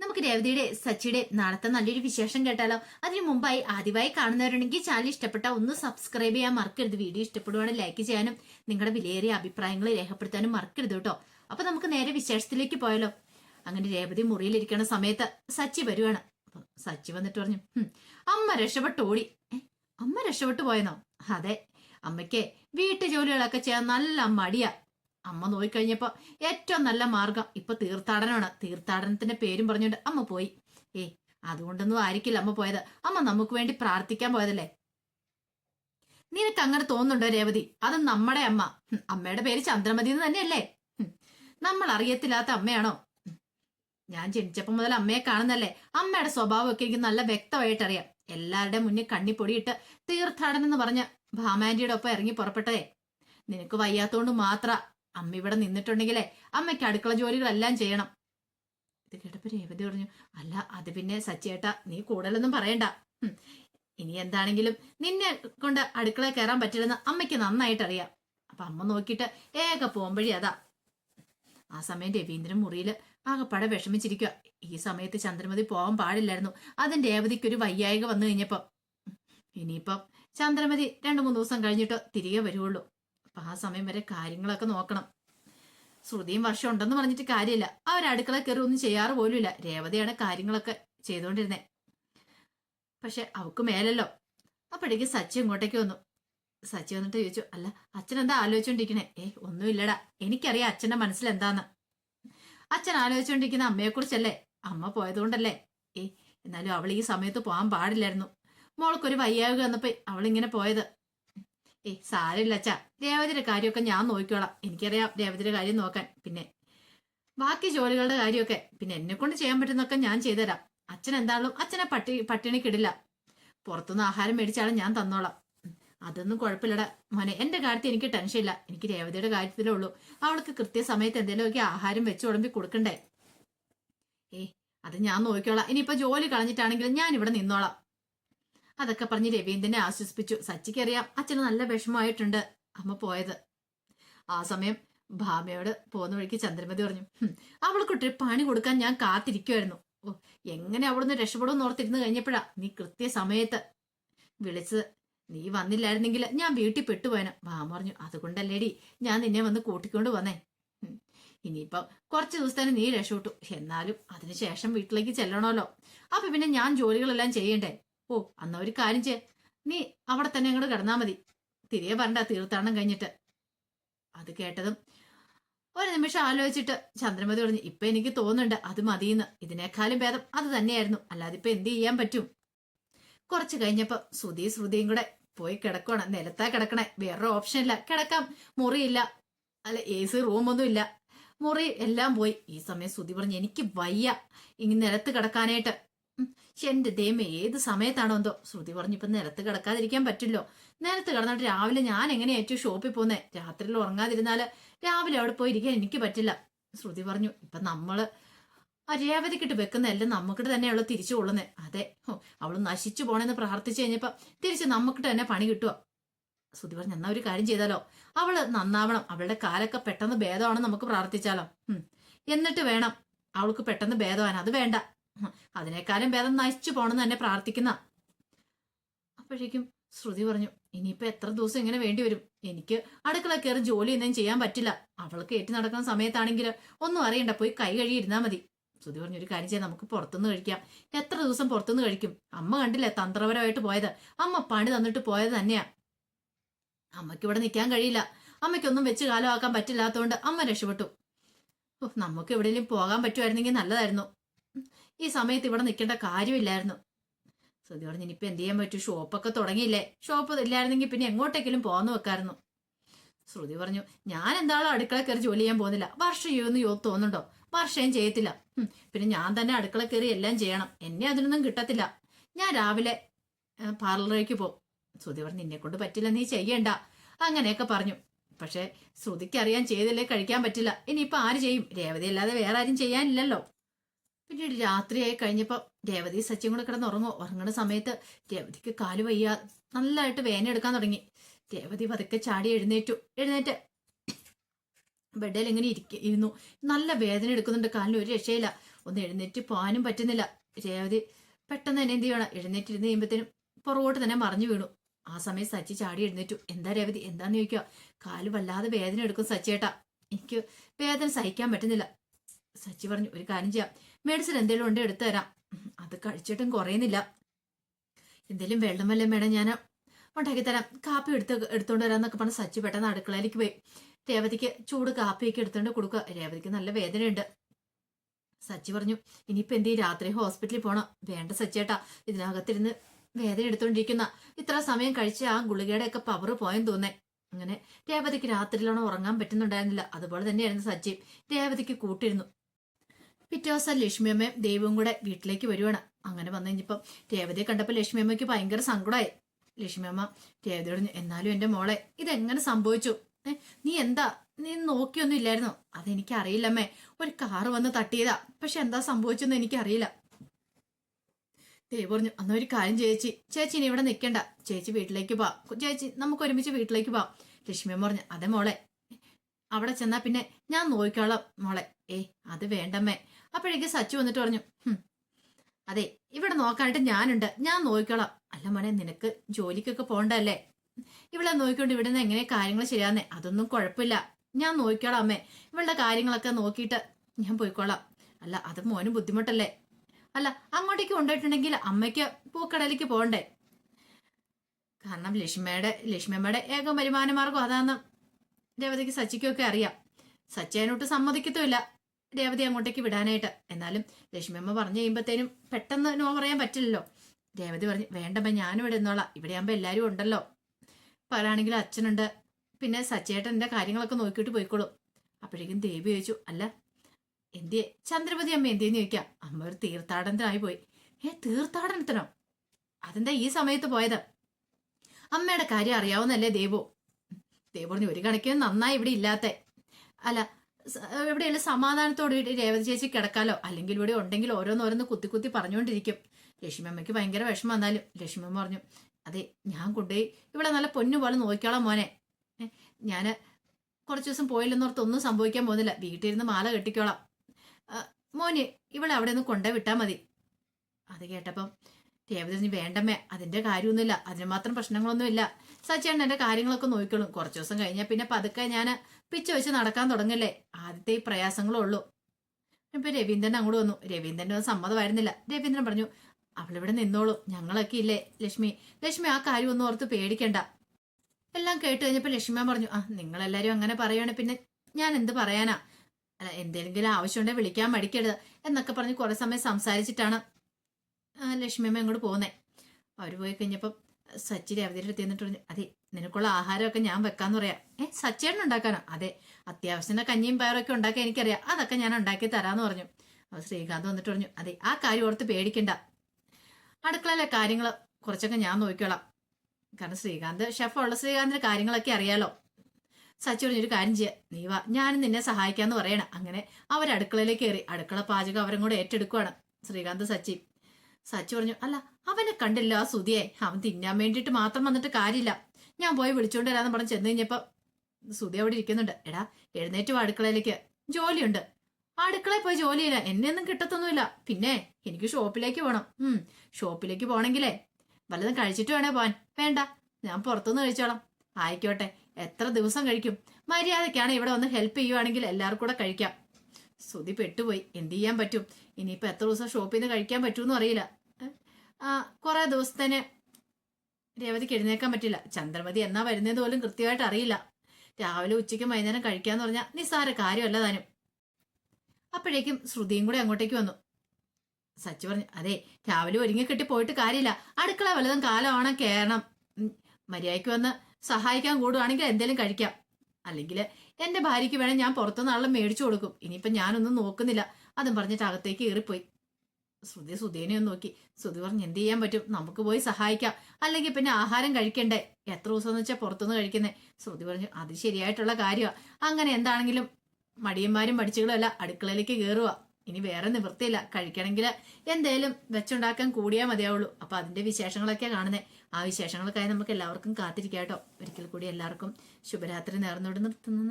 നമുക്ക് രേവതിയുടെ സച്ചിയുടെ നാളത്തെ നല്ലൊരു വിശേഷം കേട്ടാലോ? അതിനു മുമ്പായി ആദ്യമായി കാണുന്നവരുണ്ടെങ്കിൽ ചാനൽ ഇഷ്ടപ്പെട്ട ഒന്ന് സബ്സ്ക്രൈബ് ചെയ്യാൻ മറക്കരുത്. വീഡിയോ ഇഷ്ടപ്പെടുവാണെങ്കിൽ ലൈക്ക് ചെയ്യാനും നിങ്ങളുടെ വിലയേറിയ അഭിപ്രായങ്ങൾ രേഖപ്പെടുത്താനും മറക്കരുത് കേട്ടോ. അപ്പൊ നമുക്ക് നേരെ വിശേഷത്തിലേക്ക് പോയാലോ? അങ്ങനെ രേവതി മുറിയിലിരിക്കുന്ന സമയത്ത് സച്ചി വരുവാണ്. സച്ചി വന്നിട്ട് പറഞ്ഞു അമ്മ രക്ഷപ്പെട്ട് ഓടി. അമ്മ രക്ഷപ്പെട്ടു പോയെന്നോ? അതെ അമ്മയ്ക്ക് വീട്ടു ജോലികളൊക്കെ ചെയ്യാൻ നല്ല മടിയാ. അമ്മ നോക്കിക്കഴിഞ്ഞപ്പോ ഏറ്റവും നല്ല മാർഗം ഇപ്പൊ തീർത്ഥാടനമാണ്. തീർത്ഥാടനത്തിന്റെ പേരും പറഞ്ഞുകൊണ്ട് അമ്മ പോയി. ഏ അതുകൊണ്ടൊന്നും ആയിരിക്കില്ല അമ്മ പോയത്. അമ്മ നമുക്ക് വേണ്ടി പ്രാർത്ഥിക്കാൻ പോയതല്ലേ? നിനക്ക് അങ്ങനെ തോന്നുന്നുണ്ടോ രേവതി? അത് നമ്മുടെ അമ്മ. അമ്മയുടെ പേര് ചന്ദ്രമതി എന്ന് തന്നെയല്ലേ? നമ്മൾ അറിയത്തില്ലാത്ത അമ്മയാണോ? ഞാൻ ജനിച്ചപ്പോ മുതൽ അമ്മയെ കാണുന്നല്ലേ അമ്മയുടെ സ്വഭാവമൊക്കെ എനിക്ക് നല്ല വ്യക്തമായിട്ട് അറിയാം എല്ലാവരുടെ മുന്നിൽ കണ്ണിപ്പൊടിയിട്ട് തീർത്ഥാടനം എന്ന് പറഞ്ഞ ഭാമാന്റിയുടെ ഒപ്പം ഇറങ്ങി പുറപ്പെട്ടതേ. നിനക്ക് വയ്യാത്തോണ്ട് മാത്ര അമ്മ ഇവിടെ നിന്നിട്ടുണ്ടെങ്കിലേ അമ്മയ്ക്ക് അടുക്കള ജോലികളെല്ലാം ചെയ്യണം. ഇത് കേട്ടപ്പോ രേവതി പറഞ്ഞു അല്ല അത് പിന്നെ സച്ചേട്ട നീ കൂടുതലൊന്നും പറയണ്ട. ഇനി എന്താണെങ്കിലും നിന്നെ കൊണ്ട് അടുക്കള കയറാൻ പറ്റില്ലെന്ന് അമ്മയ്ക്ക് നന്നായിട്ട് അറിയാം അപ്പൊ അമ്മ നോക്കിയിട്ട് ഏക പോംവഴി അതാ. ആ സമയം രവീന്ദ്രൻ മുറിയിൽ ആകെപ്പാടെ വിഷമിച്ചിരിക്കുക ഈ സമയത്ത് ചന്ദ്രമതി പോകാൻ പാടില്ലായിരുന്നു. അതിന് രേവതിക്ക് ഒരു വയ്യായിക വന്നു കഴിഞ്ഞപ്പം. ഇനിയിപ്പം ചന്ദ്രമതി രണ്ടു മൂന്ന് ദിവസം കഴിഞ്ഞിട്ടോ തിരികെ വരുവുള്ളൂ. അപ്പൊ ആ സമയം വരെ കാര്യങ്ങളൊക്കെ നോക്കണം. ശ്രുതിയും വർഷം ഉണ്ടെന്ന് പറഞ്ഞിട്ട് കാര്യമില്ല. അവർ അടുക്കള കയറി ഒന്നും ചെയ്യാറ് പോലുമില്ല. രേവതിയാണ് കാര്യങ്ങളൊക്കെ ചെയ്തുകൊണ്ടിരുന്നേ. പക്ഷെ അവക്ക് മേലല്ലോ. അപ്പോഴേക്ക് സച്ചി ഇങ്ങോട്ടേക്ക് വന്നു. സച്ചി വന്നിട്ട് ചോദിച്ചു അല്ല അച്ഛൻ എന്താ ആലോചിച്ചോണ്ടിരിക്കണേ? ഏയ് ഒന്നുമില്ലടാ. എനിക്കറിയാം അച്ഛന്റെ മനസ്സിൽ എന്താന്ന്. അച്ഛൻ ആലോചിച്ചോണ്ടിരിക്കുന്ന അമ്മയെക്കുറിച്ചല്ലേ അമ്മ പോയതുകൊണ്ടല്ലേ? ഏ എന്നാലും അവൾ ഈ സമയത്ത് പോകാൻ പാടില്ലായിരുന്നു. മോൾക്കൊരു വയ്യാവുക വന്നപ്പോ അവളിങ്ങനെ പോയത്. ഏ സാരമില്ല അച്ഛാ. രേവതിയുടെ കാര്യമൊക്കെ ഞാൻ നോക്കിക്കോളാം. എനിക്കറിയാം രേവതിയുടെ കാര്യം നോക്കാൻ. പിന്നെ ബാക്കി ജോലികളുടെ കാര്യമൊക്കെ പിന്നെ എന്നെ കൊണ്ട് ചെയ്യാൻ പറ്റുന്നൊക്കെ ഞാൻ ചെയ്തുതരാം. അച്ഛൻ എന്തായാലും അച്ഛനെ പട്ടി പട്ടിണിക്കിടില്ല. പുറത്തുനിന്ന് ആഹാരം മേടിച്ചാലും ഞാൻ തന്നോളാം. അതൊന്നും കുഴപ്പമില്ലടാ. മോനെ എന്റെ കാര്യത്തിൽ എനിക്ക് ടെൻഷൻ ഇല്ല. എനിക്ക് രേവതിയുടെ കാര്യത്തിലേ ഉള്ളൂ. അവൾക്ക് കൃത്യസമയത്ത് എന്തെങ്കിലുമൊക്കെ ആഹാരം വെച്ച് ഉടമ്പി കൊടുക്കണ്ടേ? ഏ അത് ഞാൻ നോക്കിക്കോളാം. ഇനിയിപ്പോ ജോലി കളഞ്ഞിട്ടാണെങ്കിലും ഞാൻ ഇവിടെ നിന്നോളാം. അതൊക്കെ പറഞ്ഞ് രവീന്ദ്രനെ ആശ്വസിപ്പിച്ചു. സച്ചിക്ക് അറിയാം അച്ഛന് നല്ല വിഷമമായിട്ടുണ്ട് അമ്മ പോയത്. ആ സമയം ഭാമയോട് പോകുന്ന വഴിക്ക് ചന്ദ്രമതി പറഞ്ഞു അവൾക്ക് അവൾക്കൊട്ട് പണി കൊടുക്കാൻ ഞാൻ കാത്തിരിക്കുമായിരുന്നു ഓ എങ്ങനെ അവിടുന്ന് രക്ഷപ്പെടുമെന്ന് ഓർത്തിരുന്ന് കഴിഞ്ഞപ്പോഴാ നീ കൃത്യസമയത്ത് വിളിച്ചത്. നീ വന്നില്ലായിരുന്നെങ്കിൽ ഞാൻ വീട്ടിൽ പെട്ടുപോയന. ഭാമ പറഞ്ഞു അതുകൊണ്ടല്ലേടി ഞാൻ നിന്നെ വന്ന് കൂട്ടിക്കൊണ്ട് വന്നേ. ഇനിയിപ്പം കുറച്ച് ദിവസത്തേന് നീ രക്ഷപ്പെട്ടു. എന്നാലും അതിനുശേഷം വീട്ടിലേക്ക് ചെല്ലണമല്ലോ. അപ്പൊ പിന്നെ ഞാൻ ജോലികളെല്ലാം ചെയ്യണ്ടേ? ഓ അന്ന ഒരു കാര്യം ചെയ്യ. നീ അവിടെ തന്നെ അങ്ങോട്ട് കിടന്നാ മതി. തിരികെ വരണ്ട തീർത്ഥാടനം കഴിഞ്ഞിട്ട്. അത് കേട്ടതും ഒരു നിമിഷം ആലോചിച്ചിട്ട് ചന്ദ്രമതി പറഞ്ഞു ഇപ്പൊ എനിക്ക് തോന്നുന്നുണ്ട് അത് മതിയെന്ന്. ഇതിനേക്കാളും ഭേദം അത് തന്നെയായിരുന്നു. അല്ലാതെ ഇപ്പൊ എന്ത് ചെയ്യാൻ പറ്റും? കുറച്ച് കഴിഞ്ഞപ്പോ ശ്രുതി ശ്രുതിയും കൂടെ പോയി കിടക്കുവാണ്. നിലത്താ കിടക്കണേ. വേറൊരു ഓപ്ഷൻ ഇല്ല. കിടക്കാം. മുറിയില്ല. അല്ല എ സി റൂമൊന്നും ഇല്ല. മുറി എല്ലാം പോയി. ഈ സമയം ശ്രുതി പറഞ്ഞു എനിക്ക് വയ്യ. ഇങ്ങനെ നിലത്ത് കിടക്കാനായിട്ട്. എന്റെ ദൈവം ഏത് സമയത്താണോ എന്തോ. ശ്രുതി പറഞ്ഞു നിരത്ത് കിടക്കാതിരിക്കാൻ പറ്റില്ലോ. നിലത്ത് കിടന്നിട്ട് രാവിലെ ഞാൻ എങ്ങനെ ഏറ്റവും ഷോപ്പിൽ പോകുന്നേ രാത്രിയിൽ ഉറങ്ങാതിരുന്നാൽ രാവിലെ അവിടെ പോയി ഇരിക്കാൻ എനിക്ക് പറ്റില്ല. ശ്രുതി പറഞ്ഞു ഇപ്പൊ നമ്മൾ അര്യാവതിക്കിട്ട് വെക്കുന്നതെല്ലാം നമുക്കിട്ട് തന്നെയുള്ള തിരിച്ചു കൊള്ളുന്നേ. അതെ അവൾ നശിച്ചു പോണെന്ന് പ്രാർത്ഥിച്ചു കഴിഞ്ഞപ്പോ തിരിച്ച് നമുക്കിട്ട് തന്നെ പണി കിട്ടുക ശ്രുതി പറഞ്ഞു എന്നാ ഒരു കാര്യം ചെയ്താലോ? അവൾ നന്നാവണം. അവളുടെ കാലൊക്കെ പെട്ടെന്ന് ഭേദമാണെന്ന് നമുക്ക് പ്രാർത്ഥിച്ചാലോ. എന്നിട്ട് വേണം അവൾക്ക് പെട്ടെന്ന് ഭേദമാണ് അത് വേണ്ട. അതിനേക്കാളും ഭേദം നശിച്ചു പോണെന്ന് തന്നെ പ്രാർത്ഥിക്കുന്ന. അപ്പോഴേക്കും ശ്രുതി പറഞ്ഞു ഇനിയിപ്പോ എത്ര ദിവസം ഇങ്ങനെ വേണ്ടി വരും? എനിക്ക് അടുക്കള കയറി ജോലി ഒന്നും ചെയ്യാൻ പറ്റില്ല. അവൾക്ക് ഏറ്റു നടക്കുന്ന സമയത്താണെങ്കിൽ ഒന്നും അറിയണ്ട. പോയി കൈ കഴുകിയിരുന്നാ മതി. ശ്രുതി പറഞ്ഞു ഒരു കാര്യം ചെയ്യാം. നമുക്ക് പുറത്തുനിന്ന് കഴിക്കാം. എത്ര ദിവസം പുറത്തുനിന്ന് കഴിക്കും? അമ്മ കണ്ടില്ലേ തന്ത്രപരമായിട്ട് പോയത്? അമ്മ പണി തന്നിട്ട് പോയത് തന്നെയാ. അമ്മയ്ക്ക് ഇവിടെ നിൽക്കാൻ കഴിയില്ല. അമ്മയ്ക്കൊന്നും വെച്ച് കാലമാക്കാൻ പറ്റില്ലാത്തതുകൊണ്ട് അമ്മ രക്ഷപ്പെട്ടു. നമുക്ക് എവിടെയെങ്കിലും പോകാൻ പറ്റുമായിരുന്നെങ്കിൽ നല്ലതായിരുന്നു. ഈ സമയത്ത് ഇവിടെ നിൽക്കേണ്ട കാര്യമില്ലായിരുന്നു. ശ്രുതി പറഞ്ഞു ഇനിയിപ്പോൾ എന്ത് ചെയ്യാൻ പറ്റും? ഷോപ്പൊക്കെ തുടങ്ങിയില്ലേ? ഷോപ്പ് ഇല്ലായിരുന്നെങ്കിൽ പിന്നെ എങ്ങോട്ടെങ്കിലും പോകാന്ന് വെക്കായിരുന്നു. ശ്രുതി പറഞ്ഞു ഞാൻ എന്താണോ അടുക്കള കയറി ജോലി ചെയ്യാൻ പോകുന്നില്ല. വർഷം ചെയ്യുമെന്ന് യോ തോന്നുന്നുണ്ടോ? വർഷം ചെയ്യത്തില്ല. പിന്നെ ഞാൻ തന്നെ അടുക്കള കയറി എല്ലാം ചെയ്യണം. എന്നെ അതിനൊന്നും കിട്ടത്തില്ല. ഞാൻ രാവിലെ പാർലറിലേക്ക് പോകും. ശ്രുതി പറഞ്ഞു നിന്നെ കൊണ്ട് പറ്റില്ല നീ ചെയ്യണ്ട. അങ്ങനെയൊക്കെ പറഞ്ഞു. പക്ഷെ ശ്രുതിക്ക് അറിയാൻ ചെയ്തില്ലേ കഴിക്കാൻ പറ്റില്ല. ഇനിയിപ്പോൾ ആര് ചെയ്യും? രേവതി അല്ലാതെ വേറെ ആരും ചെയ്യാനില്ലല്ലോ. പിന്നീട് രാത്രിയായി കഴിഞ്ഞപ്പോൾ രേവതി സച്ചിയും കൂടെ കിടന്ന് ഉറങ്ങും. ഉറങ്ങുന്ന സമയത്ത് രേവതിക്ക് കാൽ വയ്യ. നല്ലതായിട്ട് വേന എടുക്കാൻ തുടങ്ങി. രേവതി പതുക്കെ ചാടി എഴുന്നേറ്റു. എഴുന്നേറ്റ് ബെഡിൽ ഇങ്ങനെ ഇരിക്ക ഇരുന്നു. നല്ല വേദന എടുക്കുന്നുണ്ട്. കാലിന് ഒരു രക്ഷയില്ല. ഒന്ന് എഴുന്നേറ്റ് പോകാനും പറ്റുന്നില്ല. രേവതി പെട്ടെന്ന് തന്നെ എന്ത് ചെയ്യണം? എഴുന്നേറ്റിരുന്ന് കഴിയുമ്പോഴത്തേനും പുറകോട്ട് തന്നെ മറിഞ്ഞു വീണു. ആ സമയം സച്ചി ചാടി എഴുന്നേറ്റു. എന്താ രേവതി? എന്താന്ന് ചോദിക്കുക കാൽ വല്ലാതെ വേദന എടുക്കും സച്ചിയേട്ടാ. എനിക്ക് വേദന സഹിക്കാൻ പറ്റുന്നില്ല. സച്ചി പറഞ്ഞു ഒരു കാര്യം ചെയ്യാം. മെഡിസിൻ എന്തെങ്കിലും ഉണ്ട് എടുത്തു തരാം. അത് കഴിച്ചിട്ടും കുറയുന്നില്ല. എന്തെങ്കിലും വെള്ളം വല്ലതും വേണം ഞാൻ ഉണ്ടാക്കി തരാം. കാപ്പി എടുത്ത് എടുത്തോണ്ട് വരാമെന്നൊക്കെ പറഞ്ഞ് സച്ചി പെട്ടെന്ന് അടുക്കളയിലേക്ക് പോയി. രേവതിക്ക് ചൂട് കാപ്പിയൊക്കെ എടുത്തോണ്ട് കൊടുക്കുക. രേവതിക്ക് നല്ല വേദനയുണ്ട്. സച്ചി പറഞ്ഞു ഇനിയിപ്പോൾ എന്ത്? രാത്രി ഹോസ്പിറ്റലിൽ പോകണം വേണ്ട സച്ചേട്ടാ ഇതിനകത്തിരുന്ന് വേദന എടുത്തോണ്ടിരിക്കുന്ന. ഇത്ര സമയം കഴിച്ച് ആ ഗുളികയുടെ ഒക്കെ പവർ പോയെന്ന് തോന്നേ. അങ്ങനെ രേവതിക്ക് രാത്രിയിലാണ് ഉറങ്ങാൻ പറ്റുന്നുണ്ടായിരുന്നില്ല. അതുപോലെ തന്നെയായിരുന്നു സച്ചി രേവതിക്ക് കൂട്ടിരുന്നു. പിറ്റേ ദിവസം ലക്ഷ്മിയമ്മയും ദൈവവും കൂടെ വീട്ടിലേക്ക് വരുവാണ്. അങ്ങനെ വന്നു കഴിഞ്ഞപ്പം രേവതിയെ കണ്ടപ്പോൾ ലക്ഷ്മിയമ്മയ്ക്ക് ഭയങ്കര സങ്കടമായി. ലക്ഷ്മിയമ്മ അമ്മ പറഞ്ഞു എന്നാലും എന്റെ മോളെ ഇതെങ്ങനെ സംഭവിച്ചു? നീ എന്താ? നീ നോക്കിയൊന്നും ഇല്ലായിരുന്നോ? അതെനിക്ക് അറിയില്ലമ്മേ ഒരു കാറ് വന്ന് തട്ടിയതാ. പക്ഷെ എന്താ സംഭവിച്ചെന്ന് എനിക്കറിയില്ല. ദേവ് പറഞ്ഞു അന്ന് ഒരു കാര്യം ചേച്ചി ചേച്ചി ഇനി ഇവിടെ നിൽക്കണ്ട ചേച്ചി വീട്ടിലേക്ക് പോ ചേച്ചി നമുക്ക് ഒരുമിച്ച് വീട്ടിലേക്ക് പോവാം ലക്ഷ്മിയമ്മ പറഞ്ഞു അതെ മോളെ അവിടെ ചെന്നാ പിന്നെ ഞാൻ നോക്കിക്കോളാം മോളെ. ഏ അത് വേണ്ടമ്മേ. അപ്പോഴേക്ക് സച്ചു വന്നിട്ട് പറഞ്ഞു "ഹും, അതെ ഇവിടെ നോക്കാനായിട്ട് ഞാനുണ്ട്. ഞാൻ നോക്കിക്കോളാം. അല്ല മോനെ നിനക്ക് ജോലിക്കൊക്കെ പോണ്ടല്ലേ? ഇവിടെ നോക്കിക്കൊണ്ട് ഇവിടെ നിന്ന് എങ്ങനെ കാര്യങ്ങൾ ശരിയാന്നേ അതൊന്നും കുഴപ്പമില്ല. ഞാൻ നോക്കിക്കോളാം അമ്മേ. ഇവളുടെ കാര്യങ്ങളൊക്കെ നോക്കിയിട്ട് ഞാൻ പോയിക്കോളാം. അല്ല അത് മോനും ബുദ്ധിമുട്ടല്ലേ? അല്ല അങ്ങോട്ടേക്ക് കൊണ്ടുപോയിട്ടുണ്ടെങ്കിൽ അമ്മയ്ക്ക് പൂക്കടയിലേക്ക് പോകണ്ടേ? കാരണം ലക്ഷ്മിയുടെ ലക്ഷ്മിയമ്മയുടെ ഏക വരുമാന മാർഗം അതാന്ന് രേവതിക്ക് സച്ചിക്കൊക്കെ അറിയാം. സച്ചയനോട്ട് സമ്മതിക്കത്തുമില്ല. രേവതി അങ്ങോട്ടേക്ക് വിടാനായിട്ട്. എന്നാലും ലക്ഷ്മിയമ്മ പറഞ്ഞു കഴിയുമ്പോഴത്തേനും പെട്ടെന്ന് നോ പറയാൻ പറ്റില്ലല്ലോ. രേവതി പറഞ്ഞു വേണ്ടമ്മ ഞാനും ഇവിടെ നിന്നോളാം ഇവിടെ ആകുമ്പോൾ എല്ലാവരും ഉണ്ടല്ലോ. പറയാണെങ്കിൽ അച്ഛനുണ്ട്. പിന്നെ സച്ചേട്ടന്റെ കാര്യങ്ങളൊക്കെ നോക്കിയിട്ട് പോയിക്കോളും. അപ്പോഴേക്കും ദേവി ചോദിച്ചു അല്ല എന്തിയെ? ചന്ദ്രപതി അമ്മ എന്തിയെന്ന് ചോദിക്കാം. അമ്മ ഒരു തീർത്ഥാടനത്തിനായി പോയി. ഏ തീർത്ഥാടനത്തിനോ? അതെന്താ ഈ സമയത്ത് പോയത്? അമ്മയുടെ കാര്യം അറിയാവുന്നല്ലേ ദേവു. ദേവു പറഞ്ഞു ഒരു കണക്കിന് നന്നായി ഇവിടെ ഇല്ലാത്ത. അല്ല എവിടെയുള്ള സമാധാനത്തോടെ രേവതി ചേച്ചി കിടക്കാലോ? അല്ലെങ്കിൽ ഇവിടെ ഉണ്ടെങ്കിൽ ഓരോന്നോരോന്ന് കുത്തി കുത്തി പറഞ്ഞുകൊണ്ടിരിക്കും. ലക്ഷ്മിയമ്മയ്ക്ക് ഭയങ്കര വിഷമം വന്നാലും ലക്ഷ്മിയമ്മ പറഞ്ഞു അതെ ഞാൻ കൊണ്ടുപോയി. ഇവിടെ നല്ല പൊന്നു പോലെ നോക്കിക്കോളാം മോനെ. ഞാൻ കുറച്ച് ദിവസം പോയില്ലെന്നോർത്ത് ഒന്നും സംഭവിക്കാൻ പോകുന്നില്ല. വീട്ടിലിരുന്ന് മാല കെട്ടിക്കോളാം. മോനെ ഇവിടെ അവിടെ ഒന്ന് കൊണ്ടേ വിട്ടാൽ മതി. അത് കേട്ടപ്പം രേവതി വേണ്ടമേ അതിന്റെ കാര്യമൊന്നുമില്ല. അതിന് മാത്രം പ്രശ്നങ്ങളൊന്നുമില്ല. സച്ചേട്ടൻ എന്റെ കാര്യങ്ങളൊക്കെ നോക്കിക്കോളും. കുറച്ചു ദിവസം കഴിഞ്ഞാൽ പിന്നെ പതുക്കെ ഞാൻ പിച്ച വെച്ച് നടക്കാൻ തുടങ്ങല്ലേ? ആദ്യത്തെ ഈ പ്രയാസങ്ങളേ ഉള്ളൂ ഇപ്പൊ രവീന്ദ്രൻ അങ്ങോട്ട് വന്നു. രവീന്ദ്രന്റെ സമ്മതമായിരുന്നില്ല. രവീന്ദ്രൻ പറഞ്ഞു അവളിവിടെ നിന്നോളൂ. ഞങ്ങളൊക്കെ ഇല്ലേ ലക്ഷ്മി? ലക്ഷ്മി ആ കാര്യം ഒന്നും ഓർത്ത് പേടിക്കണ്ട. എല്ലാം കേട്ട് കഴിഞ്ഞപ്പോൾ ലക്ഷ്മി പറഞ്ഞു ആ നിങ്ങളെല്ലാരും അങ്ങനെ പറയുവാണ് പിന്നെ ഞാൻ എന്ത് പറയാനാ? അല്ല എന്തെങ്കിലും ആവശ്യമുണ്ടെങ്കിൽ വിളിക്കാൻ മടിക്കരുത് എന്നൊക്കെ പറഞ്ഞ് കുറെ സമയം സംസാരിച്ചിട്ടാണ് ലക്ഷ്മിയമ്മ അങ്ങോട്ട് പോകുന്നേ അവർ പോയി കഴിഞ്ഞപ്പം സച്ചി രവതിയുടെ അടുത്ത് നിന്നിട്ട് പറഞ്ഞു അതെ നിനക്കുള്ള ആഹാരമൊക്കെ ഞാൻ വെക്കാന്ന് പറയാം. ഏ സച്ചേട്ടൻ ഉണ്ടാക്കാനോ? അതെ അത്യാവശ്യത്തിന് കഞ്ഞിയും പയറൊക്കെ ഉണ്ടാക്കാൻ എനിക്കറിയാം. അതൊക്കെ ഞാൻ ഉണ്ടാക്കി തരാന്ന് പറഞ്ഞു. അപ്പൊ ശ്രീകാന്ത് വന്നിട്ട് പറഞ്ഞു അതെ ആ കാര്യം ഓർത്ത് പേടിക്കണ്ട. അടുക്കളയിലെ കാര്യങ്ങൾ കുറച്ചൊക്കെ ഞാൻ നോക്കിക്കോളാം. കാരണം ശ്രീകാന്ത് ഷെഫുള്ള ശ്രീകാന്തിന്റെ കാര്യങ്ങളൊക്കെ അറിയാലോ. സച്ചി പറഞ്ഞൊരു കാര്യം ചെയ്യാം. നീ വാ ഞാനും നിന്നെ സഹായിക്കാന്ന് പറയണം. അങ്ങനെ അവർ അടുക്കളയിലേക്ക് കയറി. അടുക്കള പാചകം അവരും കൂടെ ഏറ്റെടുക്കുവാണ് ശ്രീകാന്ത് സച്ചി. സച്ചി പറഞ്ഞു അല്ല അവനെ കണ്ടില്ല ആ സുതിയെ അവൻ തിന്നാൻ വേണ്ടിയിട്ട് മാത്രം വന്നിട്ട് കാര്യമില്ല. ഞാൻ പോയി വിളിച്ചോണ്ട് വരാന്ന് പറഞ്ഞ് ചെന്ന് കഴിഞ്ഞപ്പോ സുതി അവിടെ ഇരിക്കുന്നുണ്ട്. എടാ എഴുന്നേറ്റ് അടുക്കളയിലേക്ക്. ജോലിയുണ്ട്. അടുക്കളയിൽ പോയി ജോലിയില്ല. എന്നെ ഒന്നും കിട്ടത്തൊന്നുമില്ല. പിന്നെ എനിക്ക് ഷോപ്പിലേക്ക് പോകണം ഉം ഷോപ്പിലേക്ക് പോണെങ്കിലേ വല്ലതും കഴിച്ചിട്ട് വേണേ പോവാൻ. വേണ്ട ഞാൻ പുറത്തുനിന്ന് കഴിച്ചോളാം. ആയിക്കോട്ടെ എത്ര ദിവസം കഴിക്കും? മര്യാദക്കാണ് ഇവിടെ വന്ന് ഹെൽപ്പ് ചെയ്യുവാണെങ്കിൽ എല്ലാവർക്കും കൂടെ കഴിക്കാം. സുതി പെട്ടുപോയി. എന്ത് ചെയ്യാൻ പറ്റും? ഇനിയിപ്പോൾ എത്ര ദിവസം ഷോപ്പിൽ നിന്ന് കഴിക്കാൻ പറ്റുമെന്നും അറിയില്ല. കുറെ ദിവസത്തേന് രേവതിക്ക് എഴുന്നേക്കാൻ പറ്റില്ല. ചന്ദ്രമതി എന്നാ വരുന്നത് പോലും കൃത്യമായിട്ട് അറിയില്ല. രാവിലെ ഉച്ചയ്ക്കും വൈകുന്നേരം കഴിക്കാന്ന് പറഞ്ഞാൽ നിസ്സാര കാര്യമല്ല താനും. അപ്പോഴേക്കും ശ്രുതിയും കൂടെ അങ്ങോട്ടേക്ക് വന്നു. സച്ചു പറഞ്ഞു അതെ രാവിലെ ഒരുങ്ങി കിട്ടി പോയിട്ട് കാര്യമില്ല. അടുക്കള വല്ലതും കാലമാണ് കയറണം മര്യാദയ്ക്ക് വന്ന് സഹായിക്കാൻ കൂടുവാണെങ്കിൽ എന്തെങ്കിലും കഴിക്കാം. അല്ലെങ്കിൽ എന്റെ ഭാര്യയ്ക്ക് വേണേൽ ഞാൻ പുറത്തുനിന്ന് ആളെ മേടിച്ചു കൊടുക്കും. ഇനിയിപ്പം ഞാനൊന്നും നോക്കുന്നില്ല. അതും പറഞ്ഞിട്ട് അകത്തേക്ക് കയറിപ്പോയി. ശ്രുതി സുധീനെ ഒന്ന് നോക്കി. ശ്രുതി പറഞ്ഞ് എന്ത് ചെയ്യാൻ പറ്റും? നമുക്ക് പോയി സഹായിക്കാം. അല്ലെങ്കിൽ പിന്നെ ആഹാരം കഴിക്കണ്ടേ? എത്ര ദിവസം എന്ന് വെച്ചാൽ പുറത്തുനിന്ന് കഴിക്കുന്നേ? ശ്രുതി പറഞ്ഞു അത് ശരിയായിട്ടുള്ള കാര്യമാണ് അങ്ങനെ എന്താണെങ്കിലും മടിയന്മാരും പഠിച്ചുകളും അല്ല അടുക്കളയിലേക്ക് കയറുക ഇനി വേറെ നിവൃത്തിയില്ല. കഴിക്കണമെങ്കിൽ എന്തേലും വെച്ചുണ്ടാക്കാൻ കൂടിയാൽ മതിയാവുള്ളൂ. അപ്പൊ അതിന്റെ വിശേഷങ്ങളൊക്കെ കാണുന്നത് ആ വിശേഷങ്ങൾക്കായി നമുക്ക് എല്ലാവർക്കും കാത്തിരിക്കാം കേട്ടോ. ഒരിക്കൽ കൂടി എല്ലാവർക്കും ശുഭരാത്രി നേർന്നോട് നിർത്തുന്നു.